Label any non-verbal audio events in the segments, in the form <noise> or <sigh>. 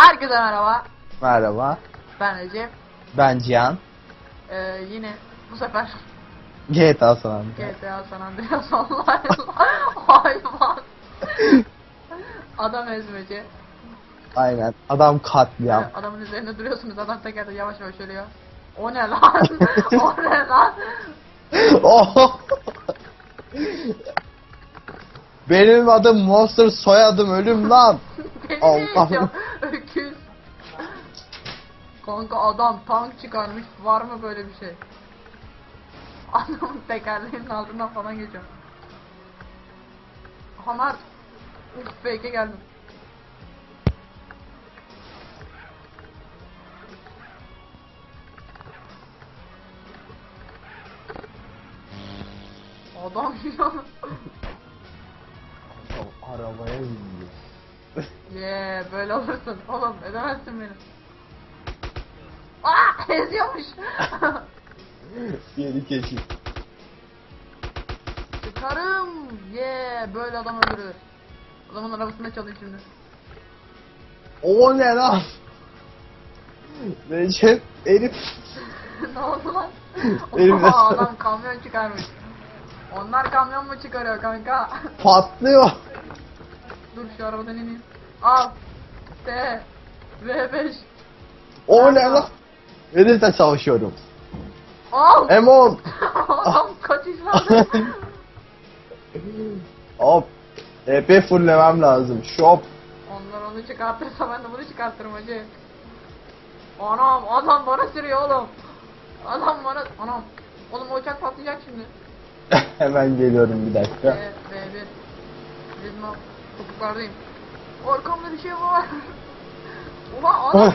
Herkese merhaba. Merhaba. Ben Recep. Ben Cihan. Ee, yine bu sefer GTA San Andreas. GTA San Andreas Online <laughs> hayvan. Adam ezmeci. Aynen. Adam katliam. Ee, Adamın üzerinde duruyorsunuz. Adam teker yavaş yavaş ölüyor. O ne lan? o ne lan? <laughs> oh! Benim adım Monster, soyadım ölüm lan. <laughs> Beni Allah. Kanka adam tank çıkarmış. Var mı böyle bir şey? Adamın tekerleğinin altından falan geçiyor. Aha Mert. Uf fake'e geldim. Adam ya. Arabaya bindi. <laughs> Yeah, böyle olursun. Oğlum edemezsin beni. <laughs> Eziyormuş. <laughs> Yeni keşif. Çıkarım. Yeah, böyle adam öldürür. Adamın arabasında çalayım şimdi. O ne lan? Recep herif. <laughs> ne oldu lan? Elimde Oha, adam kamyon çıkarmış. Onlar kamyon mu çıkarıyor kanka? patlıyor. Dur şu arabadan ineyim. Al. T. V5. O ne lan? Herifle savaşıyorum. Al. M10. <laughs> adam kaçışlarda. <laughs> Hop. EP fulllemem lazım. Shop. Onlar onu çıkartırsa ben de bunu çıkartırım hacı. Anam adam bana sürüyor oğlum. Adam bana anam. Oğlum uçak patlayacak şimdi. <laughs> Hemen geliyorum bir dakika. Evet B1. Bizim o topuklardayım. Arkamda bir şey var. Ulan adam.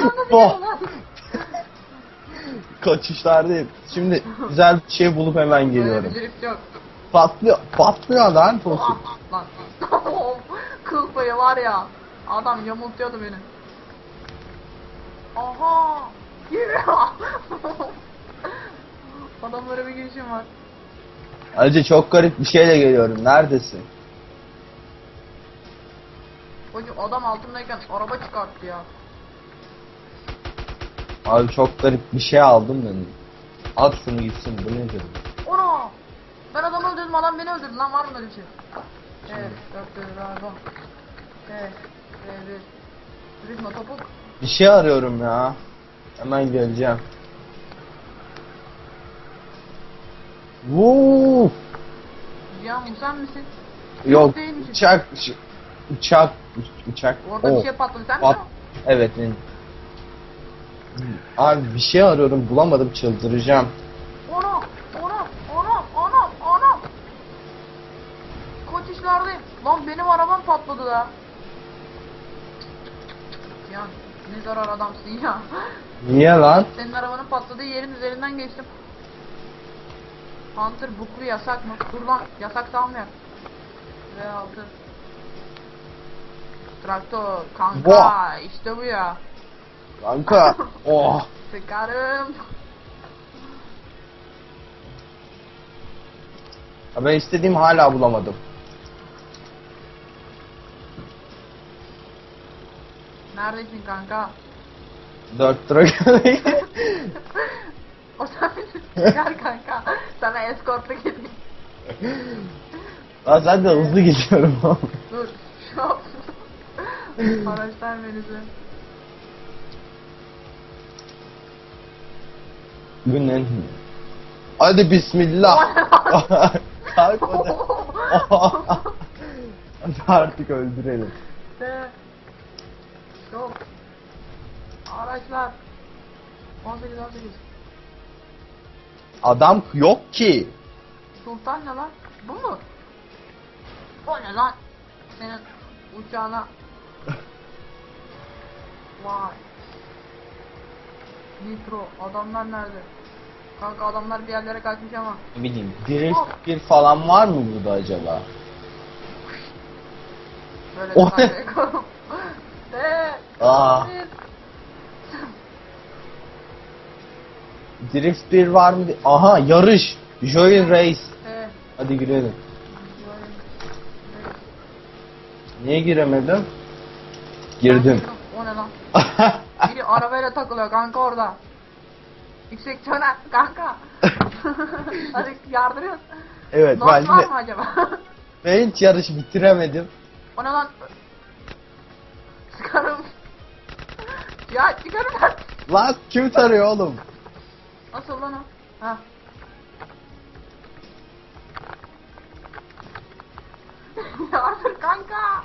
Adam Oh. Kaçışlardayım. Şimdi güzel bir şey bulup hemen Böyle geliyorum. yok. Patlıyor. Patlıyor lan tosun. Lan. <laughs> Kıl payı var ya. Adam yamultuyordu beni. Aha. <laughs> Yürü. Adamlara bir girişim var. Ayrıca çok garip bir şeyle geliyorum. Neredesin? Hocam adam altındayken araba çıkarttı ya. Abi çok garip bir şey aldım ben. At şunu gitsin bu nedir? Ona. Ben adamı öldürdüm adam beni öldürdü lan var mı öyle bir şey? Evet. Dörttür araba. Evet. Evet. Ritmo topuk. Bir şey arıyorum ya. Hemen geleceğim. Cihan bu sen misin? Yok değilmişim. uçak ş- uçak uç- uçak. Orada Oh, bir şey patladı sen pat- mi? Evet benim. Abi bir şey arıyorum bulamadım çıldıracağım. Ona, ona, ona, ona, ona. Kaçışlardayım. Lan benim arabam patladı da. Ya ne zarar adamsın ya. Niye lan? Senin arabanın patladığı yerin üzerinden geçtim. Hunter buklu yasak mı? Dur lan yasak salmayak. V6 Traktör kanka Boğa. işte bu ya. Kanka. oh. Sıkarım. Ben istediğim hala bulamadım. Neredesin kanka? Dört lira <laughs> O misin? Gel kanka. Sana eskortluk edeyim. Lan sen de hızlı gidiyorum. Dur. Şu Araçlar menüsü. Günün. Hadi bismillah. Kalk hadi. Hadi artık öldürelim. Yok. Araçlar. 18 18. Adam yok ki. Sultan ne lan? Bu mu? O ne lan? Senin uçağına. <laughs> Vay. Nitro. Adamlar nerede? Kanka adamlar bir yerlere kaçmış ama. Ne bileyim drift bir falan var mı burada acaba? Böyle O bir <laughs> ne? Aa. <laughs> Drift bir var mı? Aha yarış. Joy Race. De. Hadi girelim. Niye giremedim? Girdim. O ne lan? <laughs> Arabayla takılıyor kanka orada. Yüksek töner kanka. <laughs> Hadi yardırıyoruz. evet Not var mı acaba? <laughs> ben hiç yarışı bitiremedim. o ne lan? Çıkarım. ya çıkarım lan. Lan kim tarıyor oğlum? Nasıl lan o? Ha. <laughs> Yardır kanka.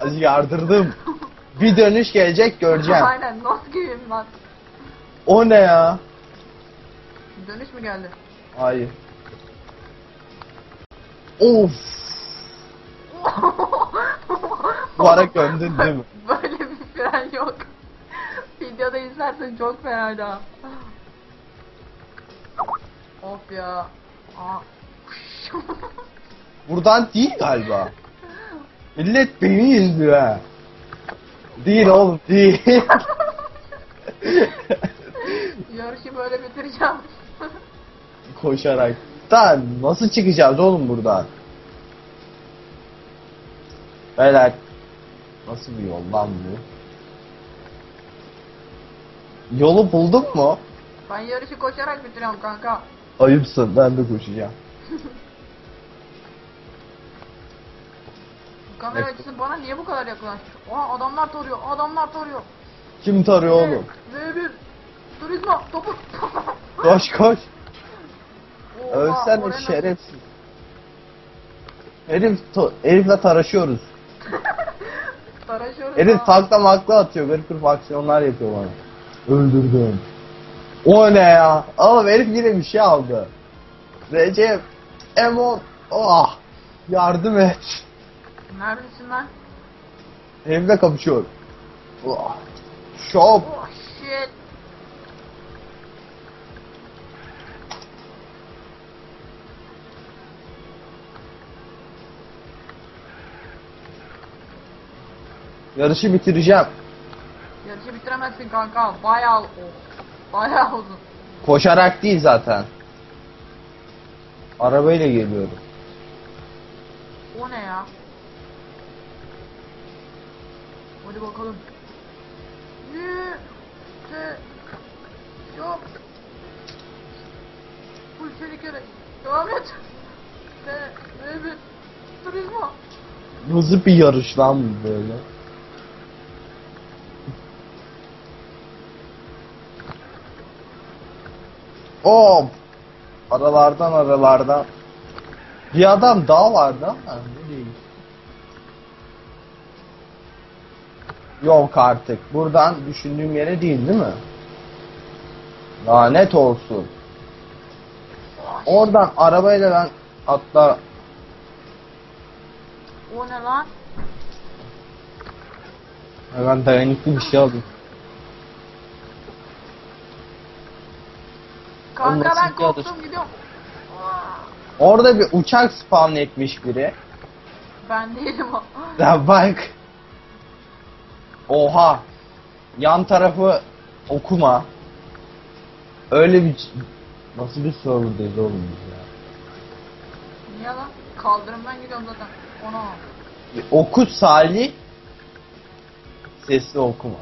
Azıcık yardırdım. Bir dönüş gelecek göreceğim. Aynen nasıl gibiyim lan. O ne ya? Dönüş mü geldi? Hayır. Of. <laughs> Bu ara gömdün değil mi? Böyle bir fren yok. Videoda izlersen çok fenaydı ha. Of ya. Aa. Buradan değil galiba. Millet beni izliyor ha. Değil oğlum değil. <laughs> Yarışı böyle bitireceğim. <laughs> Koşarak. Lan nasıl çıkacağız oğlum buradan? Beyler. Nasıl bir yol lan bu? Yolu buldun mu? ben yarışı koşarak bitiriyorum kanka. Ayıpsın ben de koşacağım. <laughs> kamera açısı bana niye bu kadar yaklaşmış? Oha adamlar tarıyor, adamlar tarıyor. Kim tarıyor oğlum? V1 Turizmo topu. <laughs> Koş koş. Oha, Ölsene şerefsiz. Herif, to- herifle taraşıyoruz. <laughs> Taraşıyoruz Herif ha. takla makla atıyor. Garip garip aksiyonlar yapıyor bana. Öldürdüm. O ne ya? Oğlum herif yine bir şey aldı. Recep. Emon. Oh. Yardım et. Neredesin lan? Herifle kapışıyor. Oh. Şop. Oh shit. Yarışı bitireceğim. Yarışı bitiremezsin kanka. Bayağı oh, bayağı uzun. Koşarak değil zaten. Arabayla geliyorum. O ne ya? Hadi bakalım. Yü, te, yok. Full çelik yere. Devam et. Te, ve bir. Nasıl bir yarış lan bu böyle? Hop! Aralardan aralardan. Bir adam daha vardı ama ne Yok artık. Buradan düşündüğüm yere değil değil mi? Lanet olsun. Oradan arabayla ben atla O ne lan? ben dayanıklı bir şey aldım. Kanka ben adı? korktum gidiyorum. Orada bir uçak spawn etmiş biri. Ben değilim o. Ya bak. Oha. Yan tarafı okuma. Öyle bir... Nasıl bir serverdayız oğlum biz ya? Niye lan? Kaldırımdan gidiyorum zaten. Ona. Bir Oku Salih. Sesli okuma.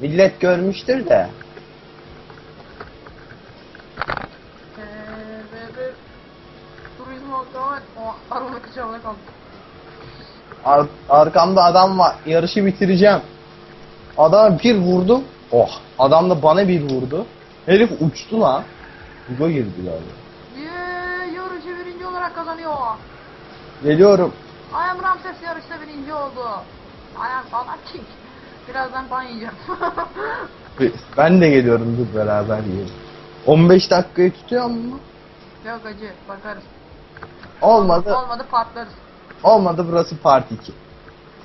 Millet görmüştür de. Eee ve bir. Turizmo devam et. O kıçağına kaldı. Ar- arkamda adam var. Yarışı bitireceğim. Adama bir vurdum. Oh. Adam da bana bir vurdu. Herif uçtu lan. Buga girdi galiba. Yeee yarışı birinci olarak kazanıyor. Geliyorum. I am Ramses yarışta birinci oldu. I am falan king. Birazdan ban yiyeceğim. Ben de geliyorum dur beraber yiyelim. 15 dakikayı tutuyor mu? Yok acı bakarız. Olmadı. Olmadı patlarız. Olmadı burası part 2.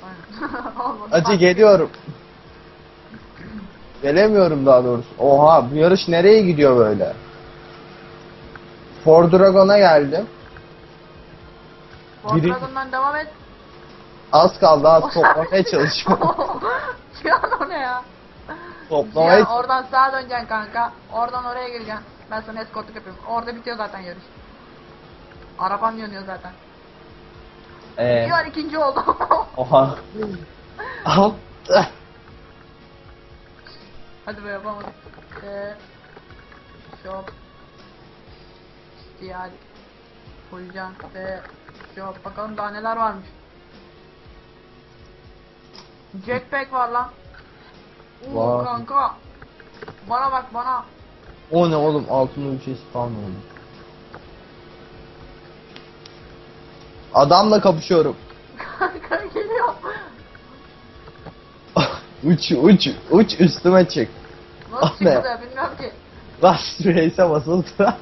Aynen. <laughs> Olmadı Acı patlarız. geliyorum. Gelemiyorum daha doğrusu. Oha bu yarış nereye gidiyor böyle? Ford Dragon'a geldim. Ford Biri- Dragon'dan devam et. Az kaldı az <laughs> toplamaya çalışıyorum. <laughs> Cihan o ne ya? Toplamaya Cihan oradan sağa döneceksin kanka. Oradan oraya gireceksin. Ben sana eskortluk yapıyorum. Orada bitiyor zaten yarış. Arabam yanıyor zaten. Ee, Cihan ikinci oldu. <laughs> oha. Al Hadi be yapamadık. Eee. Shop. İhtiyar. Fulcan ve shop. Bakalım daha neler varmış. Jetpack var lan. Oo Var. kanka. Bana bak bana. O ne oğlum altında bir şey spawn oldu. Adamla kapışıyorum. <laughs> Kanka geliyor. Uç uç uç üstüme çık. Nasıl Ah be. çıkılıyor bilmiyorum ki. Last Race'e basıldı. <laughs>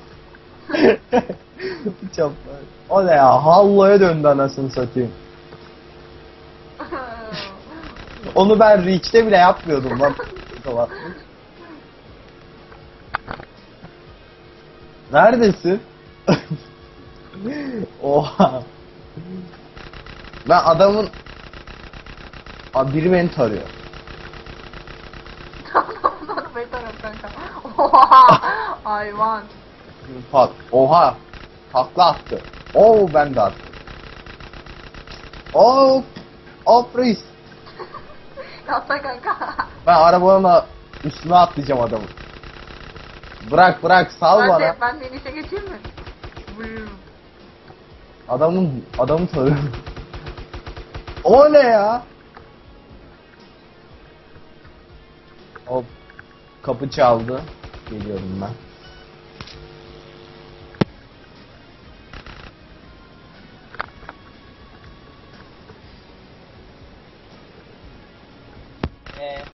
Çaplar. O ne ya? Hallo'ya döndü anasını satayım. <laughs> Onu ben Reach'te bile yapmıyordum lan. Neredesin? <laughs> Oha. Ben adamın... Abi biri beni tarıyor. Bekliyorum kanka. <laughs> Oha! Hayvan. Pat. Oha. Takla attı. Oo ben de attım. Oo. Oh freeze. Yapsa kanka. Ben arabanla üstüne atlayacağım adamın. Bırak bırak sal ben bana. de, ben de inişe geçeyim mi? Adamın adamı tarıyor. o ne ya? Hop. Kapı çaldı. Geliyorum ben.